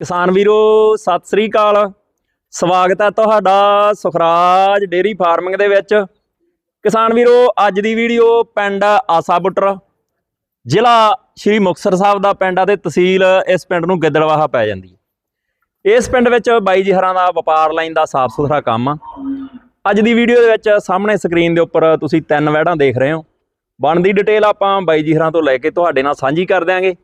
ਕਿਸਾਨ ਵੀਰੋ, ਸਤਿ ਸ੍ਰੀ ਅਕਾਲ। ਸਵਾਗਤ ਹੈ ਤੁਹਾਡਾ ਸੁਖਰਾਜ ਡੇਰੀ ਫਾਰਮਿੰਗ ਦੇ ਵਿੱਚ। ਕਿਸਾਨ ਵੀਰੋ, ਅੱਜ ਦੀ ਵੀਡੀਓ ਪਿੰਡ ਆਸਾ ਬੁੱਟਰ, ਜ਼ਿਲ੍ਹਾ ਸ਼੍ਰੀ ਮੁਕਤਸਰ ਸਾਹਿਬ ਦਾ ਪਿੰਡ ਆ ਤੇ ਤਹਿਸੀਲ ਇਸ ਪਿੰਡ ਨੂੰ ਗਿੱਦੜਵਾਹਾ ਪੈ ਜਾਂਦੀ ਹੈ। ਇਸ ਪਿੰਡ ਵਿੱਚ ਬਾਈ ਜੀ ਹਰਾਂ ਦਾ ਵਪਾਰ ਲਾਈਨ ਦਾ ਸਾਫ਼ ਸੁਥਰਾ ਕੰਮ ਆ। ਅੱਜ ਦੀ ਵੀਡੀਓ ਦੇ ਵਿੱਚ ਸਾਹਮਣੇ ਸਕਰੀਨ ਦੇ ਉੱਪਰ ਤੁਸੀਂ ਤਿੰਨ ਵੈੜਾਂ ਦੇਖ ਰਹੇ ਹੋ। ਬਣਦੀ ਡਿਟੇਲ ਆਪਾਂ ਬਾਈ ਜੀ ਹਰਾਂ ਤੋਂ ਲੈ ਕੇ ਤੁਹਾਡੇ ਨਾਲ ਸਾਂਝੀ ਕਰ ਦਿਆਂਗੇ।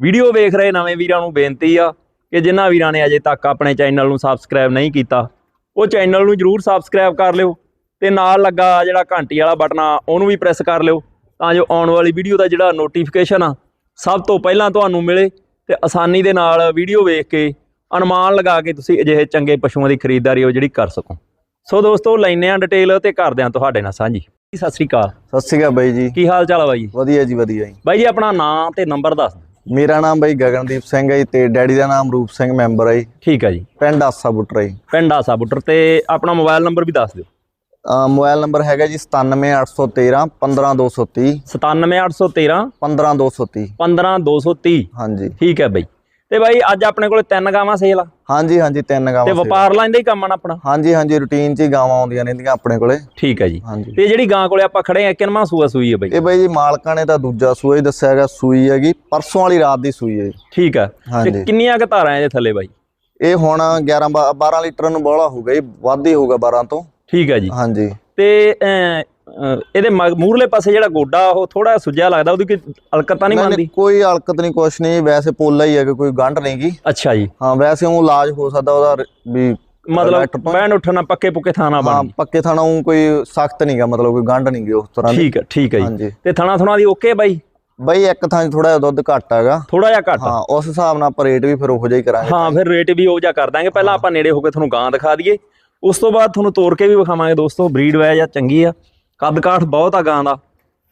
ਵੀਡੀਓ ਵੇਖ ਰਹੇ ਨਵੇਂ ਵੀਰਾਂ ਨੂੰ ਬੇਨਤੀ ਆ ਕਿ ਜਿਨ੍ਹਾਂ ਵੀਰਾਂ ਨੇ ਅਜੇ ਤੱਕ ਆਪਣੇ ਚੈਨਲ ਨੂੰ ਸਬਸਕ੍ਰਾਈਬ ਨਹੀਂ ਕੀਤਾ ਉਹ ਚੈਨਲ ਨੂੰ ਜਰੂਰ ਸਬਸਕ੍ਰਾਈਬ ਕਰ ਲਿਓ ਤੇ ਨਾਲ ਲੱਗਾ ਜਿਹੜਾ ਘੰਟੀ ਵਾਲਾ ਬਟਨ ਆ ਉਹਨੂੰ ਵੀ ਪ੍ਰੈਸ ਕਰ ਲਿਓ ਤਾਂ ਜੋ ਆਉਣ ਵਾਲੀ ਵੀਡੀਓ ਦਾ ਜਿਹੜਾ ਨੋਟੀਫਿਕੇਸ਼ਨ ਆ ਸਭ ਤੋਂ ਪਹਿਲਾਂ ਤੁਹਾਨੂੰ ਮਿਲੇ ਤੇ ਆਸਾਨੀ ਦੇ ਨਾਲ ਵੀਡੀਓ ਵੇਖ ਕੇ ਅਨੁਮਾਨ ਲਗਾ ਕੇ ਤੁਸੀਂ ਅਜਿਹੇ ਚੰਗੇ ਪਸ਼ੂਆਂ ਦੀ ਖਰੀਦਦਾਰੀ ਉਹ ਜਿਹੜੀ ਕਰ ਸਕੋ। ਸੋ ਦੋਸਤੋ ਲੈਨੇ ਆ ਡਿਟੇਲ ਤੇ ਕਰਦੇ ਆ ਤੁਹਾਡੇ ਨਾਲ ਸਾਂਝੀ। ਸਤਿ ਸ੍ਰੀ ਅਕਾਲ। ਸਤਿ ਸ਼੍ਰੀ ਅਕਾਲ ਬਾਈ ਜੀ। ਕੀ ਹਾਲ ਚਾਲ ਆ ਬਾਈ ਜੀ? ਵਧੀਆ ਜੀ ਵਧੀਆ ਜੀ। ਬਾਈ ਜੀ ਆਪਣਾ ਨਾਮ ਤੇ ਨੰਬਰ ਦੱਸ ਦਿਓ। ਮੇਰਾ ਨਾਮ ਬਾਈ ਗਗਨਦੀਪ ਸਿੰਘ ਹੈ ਜੀ ਤੇ ਡੈਡੀ ਦਾ ਨਾਮ ਰੂਪ ਸਿੰਘ ਮੈਂਬਰ ਹੈ ਜੀ। ਠੀਕ ਹੈ ਜੀ। ਪਿੰਡ ਆਸਾ ਬੁੱਟਰਾ ਜੀ। ਪਿੰਡ ਆਸਾ ਬੁੱਟਰ ਤੇ ਆਪਣਾ ਮੋਬਾਈਲ ਨੰਬਰ ਵੀ ਦੱਸ ਦਿਓ। ਮੋਬਾਈਲ ਨੰਬਰ ਹੈਗਾ ਜੀ 97813 15230 97813 15230 15230 ਹਾਂਜੀ। ਠੀਕ ਹੈ ਬਾਈ। ਤੇ ਬਾਈ ਅੱਜ ਆਪਣੇ ਕੋਲੇ ਤਿੰਨ ਗਾਵਾਂ ਸੇਲ ਆ। ਹਾਂਜੀ ਹਾਂਜੀ ਤਿੰਨ ਤੇ ਗਾਵਾਂ ਸੀ। ਵਪਾਰ ਲਾਈਨ ਦਾ ਹੀ ਕੰਮ ਆ ਆਪਣਾ? ਹਾਂਜੀ ਹਾਂਜੀ ਰੂਟੀਨ 'ਚ ਹੀ ਗਾਵਾਂ ਆਉਂਦੀਆਂ ਰਹਿੰਦੀਆਂ ਆਪਣੇ ਕੋਲੇ। ਠੀਕ ਹੈ ਜੀ। ਤੇ ਜਿਹੜੀ ਗਾਂ ਕੋਲੇ ਆਪਾਂ ਖੜੇ ਆ ਕਿੰਨਵਾਂ ਸੂਆ ਸੂਈ ਹੈ ਬਾਈ? ਇਹ ਬਾਈ ਜੀ ਮਾਲਕਾਂ ਨੇ ਤਾਂ ਦੂਜਾ ਸੂਆ ਹੀ ਦੱਸਿਆ ਹੈਗਾ ਸੂਈ ਹੈਗੀ ਪਰਸੋਂ ਵਾਲੀ ਰਾਤ ਦੀ ਸੂਈ ਹੈ ਠੀਕ ਹੈ ਤੇ ਕਿੰਨੀਆਂ ਕੁ ਧਾਰਾਂ ਇਹਦੇ ਥੱਲੇ ਬਾਈ? ਇਹ ਹੁਣ 11 ਬਾ- 12 ਲੀਟਰ ਨੂੰ ਬੋਲਾ ਹੋਊਗਾ ਜੀ ਵੱਧ ਹੀ ਹੋਊਗਾ 12 ਤੋਂ। ਠੀਕ ਹੈ ਜੀ। ਹਾਂਜੀ। ਤੇ ਇਹਦੇ ਮੂਹਰਲੇ ਪਾਸੇ ਜਿਹੜਾ ਗੋਡਾ ਉਹ ਥੋੜਾ ਸੁੱਜਿਆ ਲੱਗਦਾ ਉਹਦੀ ਕੋਈ ਅਲਕਤਾ ਨਹੀਂ ਨਹੀਂ, ਮੰਨਦੀ ਕੋਈ ਹਲਕਤ ਨਹੀਂ ਕੁਛ ਨਹੀਂ ਵੈਸੇ ਪੋਲਾ ਹੀ ਹੈ ਕਿ ਕੋਈ ਗੰਢ ਨਹੀਂਗੀ। ਅੱਛਾ ਜੀ। ਹਾਂ ਵੈਸੇ ਉਹ ਇਲਾਜ ਹੋ ਸਕਦਾ ਉਹਦਾ ਵੀ ਮਤਲਬ ਬੈਣ ਉੱਠਣਾ ਪੱਕੇ ਪੁੱਕੇ ਥਾਣਾ ਹਾਂ ਬਣ ਪੱਕੇ ਥਾਣਾ ਉਹ ਕੋਈ ਸਖਤ ਨਹੀਂਗਾ ਮਤਲਬ ਕੋਈ ਗੰਢ ਨਹੀਂਗੀ ਉਸ ਤਰ੍ਹਾਂ ਠੀਕ ਹੈ ਠੀਕ ਹੈ ਜੀ। ਤੇ ਥਣਾ ਥਣਾ ਦੀ ਓਕੇ ਬਾਈ? ਬਈ ਇੱਕ ਥਾਂ 'ਚ ਥੋੜਾ ਜਿਹਾ ਦੁੱਧ ਘੱਟ ਹੈਗਾ। ਥੋੜਾ ਜਿਹਾ ਘੱਟ ਹਾਂ ਉਸ ਹਿਸਾਬ ਨਾਲ ਆਪਾਂ ਰੇਟ ਵੀ ਫਿਰ ਉਹੋ ਜਿਹਾ ਹੀ ਕਰਾਂਗੇ। ਹਾਂ ਫਿਰ ਰੇਟ ਵੀ ਉਹ ਜਿਹਾ ਕਰ ਦਾਂਗੇ। ਪਹਿਲਾਂ ਆਪਾਂ ਨੇੜੇ ਹੋ ਕੇ ਤੁਹਾਨੂੰ ਗਾਂ ਦਿਖਾ ਦਈਏ। ਉਸ ਤੋਂ ਬਾਅਦ ਤੁਹਾਨੂੰ ਤੋੜ ਕੇ ਵੀ ਵਿਖਾਵਾਂਗੇ ਦੋਸਤੋ। ਬਰੀਡ ਵੈ ਜਾਂ ਚੰਗੀ ਆ। ਕੱਦ ਕਾਠ ਬਹੁਤ ਆ ਗਾਂ ਦਾ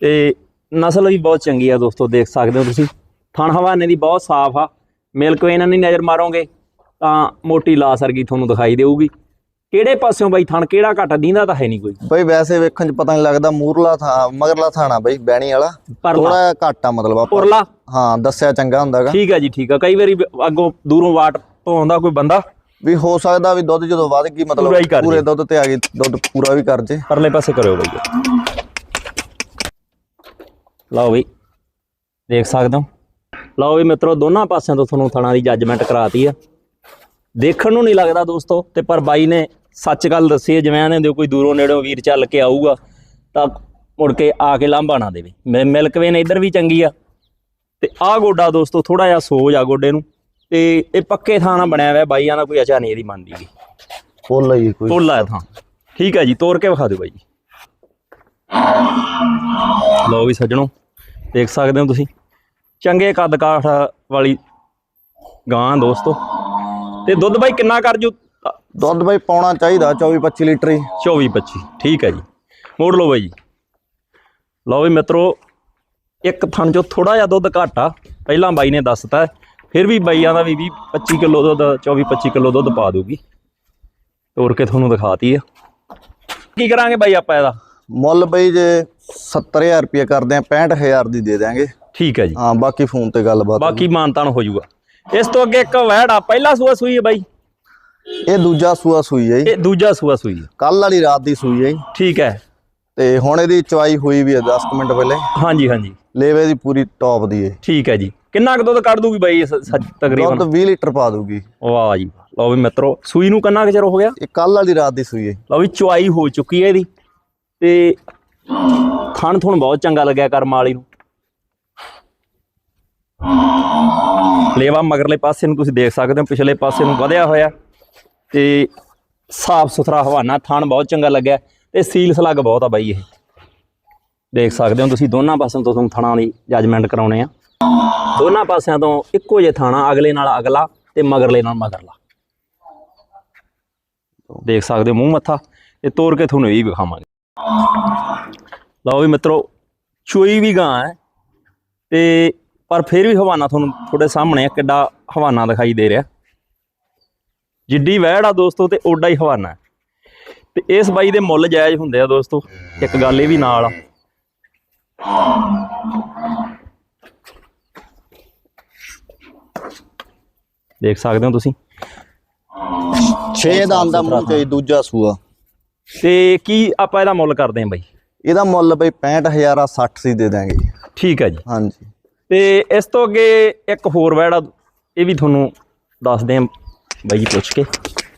ਤੇ ਨਸਲ ਵੀ ਬਹੁਤ ਚੰਗੀ ਆ ਦੋਸਤੋ ਦੇਖ ਸਕਦੇ ਹੋ ਤੁਸੀਂ। ਥਣ ਹਵਾਨੇ ਦੀ ਬਹੁਤ ਸਾਫ਼ ਆ। ਮਿਲਕ ਵੇਨ ਨਹੀਂ ਨਜ਼ਰ ਮਾਰੋਗੇ ਤਾਂ ਮੋਟੀ ਲਾਸ ਵਰਗੀ ਤੁਹਾਨੂੰ ਦਿਖਾਈ ਦੇਊਗੀ। ਕਿਹੜੇ ਪਾਸਿਓਂ ਬਾਈ ਥਣ ਕਿਹੜਾ ਘੱਟ ਦੀਂਦਾ ਤਾਂ ਹੈ ਨਹੀਂ ਕੋਈ। ਬਈ ਵੈਸੇ ਵੇਖਣ 'ਚ ਪਤਾ ਨਹੀਂ ਲੱਗਦਾ ਮੂਰਲਾ ਥਾਂ ਮਗਰਲਾ ਥਾਣਾ ਬਈ ਬੈਣੀ ਵਾਲਾ। ਪਰਲਾ। ਥੋੜਾ ਘੱਟ ਆ ਮਤਲਬ ਆਪਾਂ। ਉਰਲਾ ਹਾਂ ਦੱਸਿਆ ਚੰਗਾ ਹੁੰਦਾਗਾ ਠੀਕ ਹੈ ਜੀ ਠੀਕ ਆ। ਕਈ ਵਾਰੀ ਅੱਗੋਂ ਦੂਰੋਂ ਵਾਟ ਤੋਂ ਆਉਂਦਾ ਕੋਈ ਬੰਦਾ। ਵੀ ਹੋ ਸਕਦਾ ਵੀ ਦੁੱਧ ਜਦੋਂ ਵੱਧ ਗਈ ਪੂਰਾ ਹੀ ਮਤਲਬ ਕਰ ਪੂਰੇ ਜੇ। ਦੁੱਧ ਤੇ ਆ ਗਈ ਦੁੱਧ ਪੂਰਾ ਵੀ ਕਰ ਜੇ। ਪਰਲੇ ਪਾਸੇ ਕਰਿਓ ਬਈ ਲਓ ਵੀ ਦੇਖ ਸਕਦੇ ਹੋ। ਲਓ ਵੀ ਮਿੱਤਰੋ ਦੋਨਾਂ ਪਾਸਿਆਂ ਤੋਂ ਤੁਹਾਨੂੰ ਥਣਾ ਦੀ ਜੱਜਮੈਂਟ ਕਰਾਤੀ ਆ। ਦੇਖਣ ਨੂੰ ਨਹੀਂ ਲੱਗਦਾ ਦੋਸਤੋ ਤੇ ਪਰ ਬਾਈ ਨੇ ਸੱਚ ਗੱਲ ਦੱਸੀ ਹੈ ਜਿਵੇਂ ਆਂਦੇ ਕੋਈ ਦੂਰੋਂ ਨੇੜੋਂ ਵੀਰ ਚੱਲ ਕੇ ਆਊਗਾ ਤਾਂ ਮੁੜ ਕੇ ਆ ਕੇ ਲਾਂਭਾ ਨਾ ਦੇਵੇ। ਮਿ- ਮਿਲਕ ਵੇਨ ਇੱਧਰ ਵੀ ਚੰਗੀ ਆ। ਤੇ ਆਹ ਗੋਡਾ ਦੋਸਤੋ ਥੋੜਾ ਜਿਹਾ ਸੋਜ ਆ ਗੋਡੇ ਨੂੰ। ਤੇ ਇਹ ਪੱਕੇ ਥਾਂ ਨਾਲ ਬਣਿਆ ਹੋਇਆ ਬਾਈਆਂ ਦਾ ਕੋਈ ਅਚਾ ਨਹੀਂ ਇਹਦੀ ਮੰਨਦੀ ਗੀ। ਫੁੱਲ ਹੀ ਕੋਈ ਤੋਲਾ ਹੈ ਥਾਂ। ਠੀਕ ਹੈ ਜੀ ਤੋੜ ਕੇ ਵਿਖਾ ਦਿਓ ਬਾਈ ਜੀ। ਲਓ ਵੀ ਸੱਜਣੋ ਦੇਖ ਸਕਦੇ ਹੋ ਤੁਸੀਂ। ਚੰਗੇ ਕੱਦ ਕਾਠ ਵਾਲੀ ਗਾਂ ਦੋਸਤੋ। ਤੇ ਦੁੱਧ ਬਾਈ ਕਿੰਨਾ ਕਰ ਜੂ? ਦੁੱਧ ਬਈ ਪਾਉਣਾ ਚਾਹੀਦਾ 24 25 ਲੀਟਰ ਹੀ। 24 25 ਠੀਕ ਹੈ ਜੀ। ਮੋੜ ਲਓ ਬਾਈ ਜੀ। ਲਓ ਵੀ ਮਿੱਤਰੋ ਇੱਕ ਥਣ ਚੋਂ ਥੋੜਾ ਜਿਹਾ ਦੁੱਧ ਘੱਟ ਆ। ਪਹਿਲਾਂ ਬਾਈ ਨੇ ਦੱਸਤਾ ਫਿਰ ਵੀ ਬਾਈਆਂ ਦਾ ਵੀ 20 25 ਕਿਲੋ ਦੁੱਧ 24 25 ਕਿਲੋ ਦੁੱਧ ਪਾ ਦੂਗੀ। ਤੋੜ ਕੇ ਤੁਹਾਨੂੰ ਦਿਖਾਤੀ ਆ। ਕੀ ਕਰਾਂਗੇ ਬਾਈ ਆਪਾਂ ਇਹਦਾ? ਮੁੱਲ ਬਈ ਜੇ 70000 ਰੁਪਏ ਕਰਦੇ ਆ 65000 ਦੀ ਦੇ ਦਿਆਂਗੇ। ਠੀਕ ਹੈ ਜੀ। ਹਾਂ ਬਾਕੀ ਫੋਨ ਤੇ ਗੱਲਬਾਤ ਬਾਕੀ ਮਾਨਤਾਨ ਹੋ ਜਾਊਗਾ। ਇਸ ਤੋਂ ਅੱਗੇ ਇੱਕ ਵੈੜ ਪਹਿਲਾ ਸੂਆ ਸੂਈ ਹੈ ਬਾਈ। ਇਹ ਦੂਜਾ ਸੂਆ ਸੂਈ ਹੈ ਜੀ। ਇਹ ਦੂਜਾ ਸੂਆ ਸੂਈ ਹੈ। ਕੱਲ ਵਾਲੀ ਰਾਤ ਦੀ ਸੂਈ ਹੈ ਜੀ। ਠੀਕ ਹੈ। ਤੇ ਹੁਣ ਇਹਦੀ ਚਵਾਈ ਹੋਈ ਵੀ ਹੈ 10 ਕੁ ਮਿੰਟ ਪਹਿਲੇ। ਹਾਂਜੀ ਹਾਂਜੀ। ਲੇਵੇ ਦੀ ਪੂਰੀ ਟੌਪ ਦੀ ਹੈ ਠੀਕ ਹੈ ਜੀ। ਕਿੰਨਾ ਕੁ ਦੁੱਧ ਕੱਢ ਦੂਗੀ ਬਾਈ ਤਕਰੀਬਨ? ਦੁੱਧ 20 ਲੀਟਰ ਪਾ ਦੂਗੀ। ਵਾਹ ਜੀ। ਲਓ ਵੀ ਮਿੱਤਰੋ ਸੂਈ ਨੂੰ ਕਿੰਨਾ ਕੁ ਚਿਰ ਹੋ ਗਿਆ? ਇਹ ਕੱਲ ਵਾਲੀ ਰਾਤ ਦੀ ਸੂਈ ਹੈ ਲਓ ਵੀ ਚੁਆਈ ਹੋ ਚੁੱਕੀ ਹੈ ਇਹਦੀ। ਤੇ ਥਣ ਥੁਣ ਬਹੁਤ ਚੰਗਾ ਲੱਗਿਆ ਕਰਮ ਵਾਲੀ ਨੂੰ। ਲੇਵਾ ਮਗਰਲੇ ਪਾਸੇ ਨੂੰ ਤੁਸੀਂ ਦੇਖ ਸਕਦੇ ਹੋ ਪਿਛਲੇ ਪਾਸੇ ਨੂੰ ਵਧਿਆ ਹੋਇਆ। ਤੇ ਸਾਫ਼ ਸੁਥਰਾ ਹਵਾਨਾ ਥਣ ਬਹੁਤ ਚੰਗਾ ਲੱਗਿਆ। ਤੇ ਸੀਲ ਸਲੱਗ ਬਹੁਤ ਆ ਬਾਈ ਇਹ। ਦੇਖ ਸਕਦੇ ਹੋ ਤੁਸੀਂ, ਦੋਨਾਂ ਪਾਸਿਆਂ ਤੋਂ ਤੁਹਾਨੂੰ ਥਣਾਂ ਦੀ ਜੱਜਮੈਂਟ ਕਰਾਉਣੇ ਆ। ਦੋਨਾਂ ਪਾਸਿਆਂ ਤੋਂ ਇੱਕੋ ਜਿਹਾ ਥਾਣਾ, ਅਗਲੇ ਨਾਲ ਅਗਲਾ ਤੇ ਮਗਰਲੇ ਨਾਲ ਮਗਰਲਾ। ਦੇਖ ਸਕਦੇ ਹੋ, ਮੂੰਹ ਮੱਥਾ, ਇਹ ਤੋੜ ਕੇ ਤੁਹਾਨੂੰ ਇਹ ਵਿਖਾਵਾਂਗੇ। ਲਓ ਵੀ ਮਿੱਤਰੋ ਚੋਈ ਵੀ ਗਾਂ ਹੈ। ਤੇ ਪਰ ਫਿਰ ਵੀ ਹਵਾਨਾ ਤੁਹਾਨੂੰ ਤੁਹਾਡੇ ਸਾਹਮਣੇ ਆ, ਕਿੱਡਾ ਹਵਾਨਾ ਦਿਖਾਈ ਦੇ ਰਿਹਾ। ਜਿੱਡੀ ਵਹਿੜ ਆ ਦੋਸਤੋ, ਤੇ ਓਡਾ ਹੀ ਹਵਾਨਾ ਹੈ। ਤੇ ਇਸ ਬਾਈ ਦੇ ਮੁੱਲ ਜਾਇਜ਼ ਹੁੰਦੇ ਆ ਦੋਸਤੋ। ਇੱਕ ਗੱਲ ਇਹ ਵੀ ਨਾਲ ਆ। ਦੇਖ ਸਕਦੇ ਹੋ ਤੁਸੀਂ? 6 ਦਾ ਆਂਦਾ ਮੂੰਹ ਤੇ ਦੂਜਾ ਸੂਆ। ਤੇ ਕੀ ਆਪਾਂ ਇਹਦਾ ਮੁੱਲ ਕਰਦੇ ਹਾਂ ਬਾਈ? ਇਹਦਾ ਮੁੱਲ ਬਈ 65000 ਆ 60 ਸੀ ਦੇ ਦਾਂਗੇ। ਠੀਕ ਹੈ ਜੀ। ਹਾਂਜੀ। ਤੇ ਇਸ ਤੋਂ ਅੱਗੇ ਇੱਕ ਹੋਰ ਵੈੜ ਆ ਇਹ ਵੀ ਤੁਹਾਨੂੰ ਦੱਸਦੇ ਹਾਂ ਬਾਈ ਜੀ ਪੁੱਛ ਕੇ।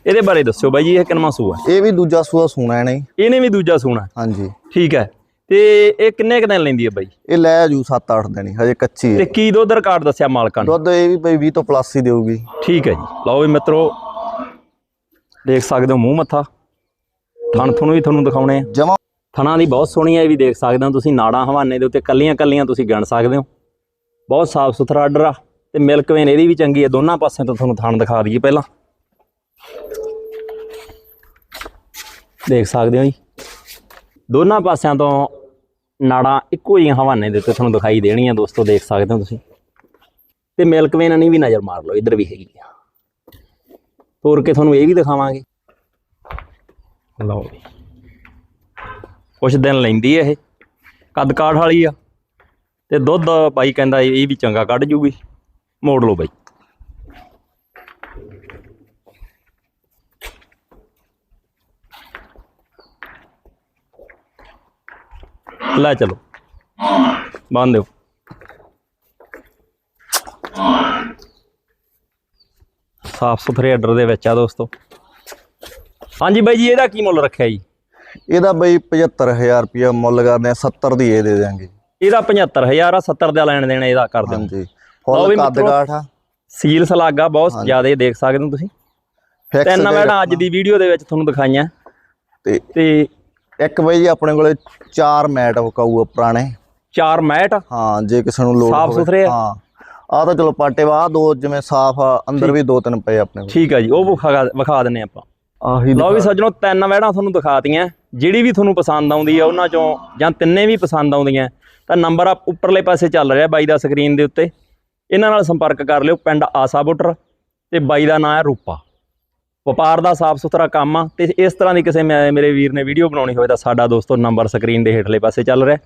ਇਹਦੇ ਬਾਰੇ ਦੱਸਿਓ ਬਾਈ ਜੀ ਇਹ ਕਿੰਨਾ ਸੂਆ ਇਹ ਵੀ ਦੂਜਾ ਸੂਆ ਸੂਣਾ ਇਹਨੇ ਜੀ। ਇਹਨੇ ਵੀ ਦੂਜਾ ਸੂਣਾ ਹਾਂਜੀ। ਠੀਕ ਹੈ। ਤੇ ਇਹ ਕਿੰਨੇ ਕੁ ਦਿਨ ਲੈਂਦੀ ਹੈ ਬਾਈ? ਇਹ ਲੈ ਜੂ 7-8 ਦਿਨੀ ਹਜੇ ਕੱਚੀ ਤੇ ਹੈ ਕੀ ਦੁੱਧ ਰਿਕਾਰਡ ਦੱਸਿਆ ਮਾਲਕਾਂ ਨੇ? ਦੁੱਧ ਇਹ ਵੀ ਬਈ 20 ਤੋਂ ਪਲੱਸ ਹੀ ਦੇਊਗੀ। ਠੀਕ ਹੈ ਜੀ। ਲਓ ਵੀ ਮਿੱਤਰੋ ਦੇਖ ਸਕਦੇ ਹੋ ਮੂੰਹ ਮੱਥਾ। ਥਣ ਤੁਹਾਨੂੰ ਵੀ ਤੁਹਾਨੂੰ ਦਿਖਾਉਣੇ ਆ। ਜਮਾ ਥਣਾ ਦੀ ਬਹੁਤ ਸੋਹਣੀ ਹੈ ਇਹ ਵੀ ਦੇਖ ਸਕਦੇ ਹੋ ਤੁਸੀਂ ਨਾੜਾਂ ਹਵਾਨੇ ਦੇ ਉੱਤੇ ਕੱਲੀਆਂ ਕੱਲੀਆਂ ਤੁਸੀਂ ਗਿਣ ਸਕਦੇ ਹੋ। ਬਹੁਤ ਸਾਫ਼ ਸੁਥਰਾ ਆਰਡਰ ਆ ਤੇ ਮਿਲਕ ਵੇਨ ਇਹਦੀ ਵੀ ਚੰਗੀ ਹੈ ਦੋਨਾਂ ਪਾਸਿਆਂ ਤੋਂ ਤੁਹਾਨੂੰ ਥਣ ਦਿਖਾ ਦਈਏ ਪਹਿਲਾਂ। ਦੇਖ ਸਕਦੇ ਹੋ ਜੀ। ਦੋਨਾਂ ਪਾਸਿਆਂ ਤੋਂ ਨਾੜਾਂ ਇੱਕੋ ਹੀ ਹਵਾਨੇ ਦੇ ਉੱਤੇ ਤੁਹਾਨੂੰ ਦਿਖਾਈ ਦੇਣੀਆਂ। ਦੋਸਤੋ, ਦੇਖ ਸਕਦੇ ਹੋ ਤੁਸੀਂ। ਤੇ ਮਿਲਕਵੇਨ ਨਹੀਂ ਵੀ ਨਜ਼ਰ ਮਾਰ ਲਓ, ਇੱਧਰ ਵੀ ਹੈਗੀ ਆ। ਤੋਰ ਕੇ ਤੁਹਾਨੂੰ ਇਹ ਵੀ ਦਿਖਾਵਾਂਗੇ। ਲਓ ਜੀ। ਕੁਛ ਦਿਨ ਲੈਂਦੀ ਇਹ। ਕੱਦ ਕਾਠ ਵਾਲੀ ਆ। ਤੇ ਦੁੱਧ ਬਾਈ ਕਹਿੰਦਾ ਇਹ ਵੀ ਚੰਗਾ ਕੱਢ ਜੂਗੀ। ਮੋੜ ਲਓ ਬਾਈ। ਲੈ ਚਲੋ। ਬੰਨ ਦਿਓ। ਸਾਫ਼ ਸੁਥਰੇ ਆਰਡਰ ਦੇ ਵਿੱਚ ਆ ਦੋਸਤੋ। ਹਾਂਜੀ ਬਾਈ ਜੀ ਇਹਦਾ ਕੀ ਮੁੱਲ ਰੱਖਿਆ ਜੀ? ਇਹਦਾ ਬਈ 75000 ਰੁਪਇਆ ਮੁੱਲ ਕਰਦੇ ਆ 70 ਦੀ ਇਹ ਦੇ ਦਾਂਗੇ ਇਹਦਾ 75000 ਆ 70 ਦਾ ਲੈਣ ਦੇਣ ਇਹਦਾ ਕਰ ਦਿਓ ਹਾਂਜੀ। ਫੁੱਲ ਕੱਦ ਮਿੱਤਰੋ। ਕਾਠ ਆ। ਸੀਲ ਸਲਾਗਾ ਬਹੁਤ ਜ਼ਿਆਦਾ ਦੇਖ ਸਕਦੇ ਹੋ ਤੁਸੀਂ। ਫਿਕਸ ਤਿੰਨ ਵੈੜਾਂ ਅੱਜ ਦੀ ਵੀਡੀਓ ਦੇ ਵਿੱਚ ਤੁਹਾਨੂੰ ਦਿਖਾਈਆਂ। ਤੇ ਤੇ ਇੱਕ ਬਈ ਆਪਣੇ ਕੋਲੇ ਚਾਰ ਮੈਟ ਵਕਾਊ ਆ ਪੁਰਾਣੇ। ਚਾਰ ਮੈਟ? ਹਾਂ ਜੇ ਕਿਸੇ ਨੂੰ ਲੋੜ ਸਾਫ਼। ਸੁਥਰੇ ਆ? ਹਾਂ। ਆ ਤਾਂ ਚਲੋ ਪਾਟੇ ਵਾ ਦੋ ਜਿਵੇਂ ਸਾਫ਼ ਆ ਅੰਦਰ ਵੀ ਦੋ ਤਿੰਨ ਪਏ ਆਪਣੇ ਕੋਲ। ਠੀਕ ਹੈ ਜੀ ਉਹ ਵਿਖਾ ਵਿਖਾ ਦਿੰਨੇ ਆਪਾਂ। ਆਹੀ ਲਓ ਵੀ ਸੱਜਣੋ ਤਿੰਨ ਵੈੜਾਂ ਤੁਹਾਨੂੰ ਦਿਖਾਤੀਆਂ। ਜਿਹੜੀ ਵੀ ਤੁਹਾਨੂੰ ਪਸੰਦ ਆਉਂਦੀ ਆ ਉਹਨਾਂ ਚੋਂ ਜਾਂ ਤਿੰਨੇ ਵੀ ਪਸੰਦ ਆਉਂਦੀਆਂ ਤਾਂ ਨੰਬਰ ਆ ਉੱਪਰਲੇ ਪਾਸੇ ਚੱਲ ਰਿਹਾ ਬਾਈ ਦਾ ਸਕਰੀਨ ਦੇ ਉੱਤੇ। ਇਹਨਾਂ ਨਾਲ ਸੰਪਰਕ ਕਰ ਲਿਓ ਪਿੰਡ ਆਸਾ ਬੁੱਟਰ ਤੇ ਬਾਈ ਦਾ ਨਾਮ ਹੈ ਰੂਪਾ। ਵਪਾਰ ਦਾ ਸਾਫ਼ ਸੁਥਰਾ ਕੰਮ ਆ ਤੇ ਇਸ ਤਰ੍ਹਾਂ ਦੀ ਕਿਸੇ ਮੇ- ਮੇਰੇ ਵੀਰ ਨੇ ਵੀਡੀਓ ਬਣਾਉਣੀ ਹੋਵੇ ਤਾਂ ਸਾਡਾ ਦੋਸਤੋ ਨੰਬਰ ਸਕਰੀਨ ਦੇ ਹੇਠਲੇ ਪਾਸੇ ਚੱਲ ਰਿਹਾ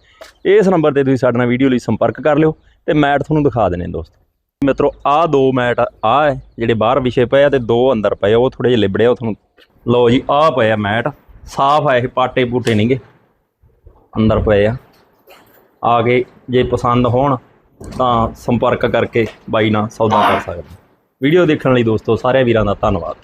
ਇਸ ਨੰਬਰ ਤੇ ਤੁਸੀਂ ਸਾਡੇ ਨਾਲ ਵੀਡੀਓ ਲਈ ਸੰਪਰਕ ਕਰ ਲਿਓ ਤੇ ਮੈਟ ਤੁਹਾਨੂੰ ਦਿਖਾ ਦੇਣੇ ਦੋਸਤੋ। ਮਿੱਤਰੋ, ਆਹ ਦੋ ਮੈਟ ਆ ਹੈ, ਜਿਹੜੇ ਬਾਹਰ ਵਿਛੇ ਪਏ ਆ ਤੇ ਦੋ ਅੰਦਰ ਪਏ ਉਹ ਥੋੜੇ ਜਿਹੇ ਲਿਬੜੇ ਉਹ ਤੁਹਾਨੂੰ ਲਓ ਜੀ, ਆਹ ਪਏ ਆ ਮੈਟ। ਸਾਫ਼ ਆ ਇਹ, ਪਾਟੇ ਪੂਟੇ ਨਹੀਂਗੇ ਅੰਦਰ ਪਏ ਆ। ਆ ਕੇ ਜੇ ਪਸੰਦ ਹੋਣ ਤਾਂ ਸੰਪਰਕ ਕਰਕੇ ਬਾਈ ਨਾਲ ਸੌਦਾ ਕਰ ਸਕਦੇ ਵੀਡੀਓ ਦੇਖਣ ਲਈ ਦੋਸਤੋ ਸਾਰੇ ਵੀਰਾਂ ਦਾ ਧੰਨਵਾਦ।